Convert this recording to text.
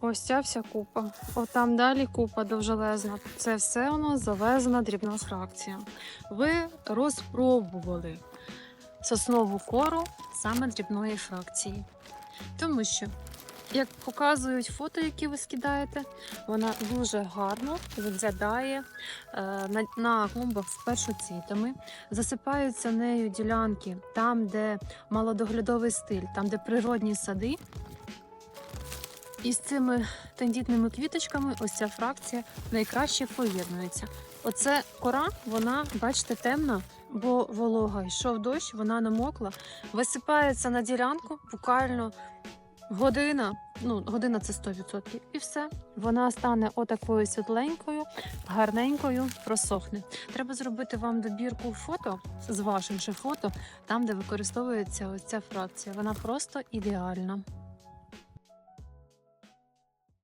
Ось ця вся купа. От там далі купа довжелезна. Це все нас завезена дрібна фракція. Ви розпробували соснову кору саме дрібної фракції. Тому що, як показують фото, які ви скидаєте, вона дуже гарно виглядає е, на, клумбах з першоцвітами. Засипаються нею ділянки там, де малодоглядовий стиль, там, де природні сади. І з цими тендітними квіточками ось ця фракція найкраще поєднується. Оце кора, вона, бачите, темна, бо волога йшов дощ, вона намокла, висипається на ділянку буквально година. Ну, година це 100%. І все. Вона стане отакою світленькою, гарненькою, просохне. Треба зробити вам добірку фото з вашим же фото, там, де використовується ось ця фракція. Вона просто ідеальна.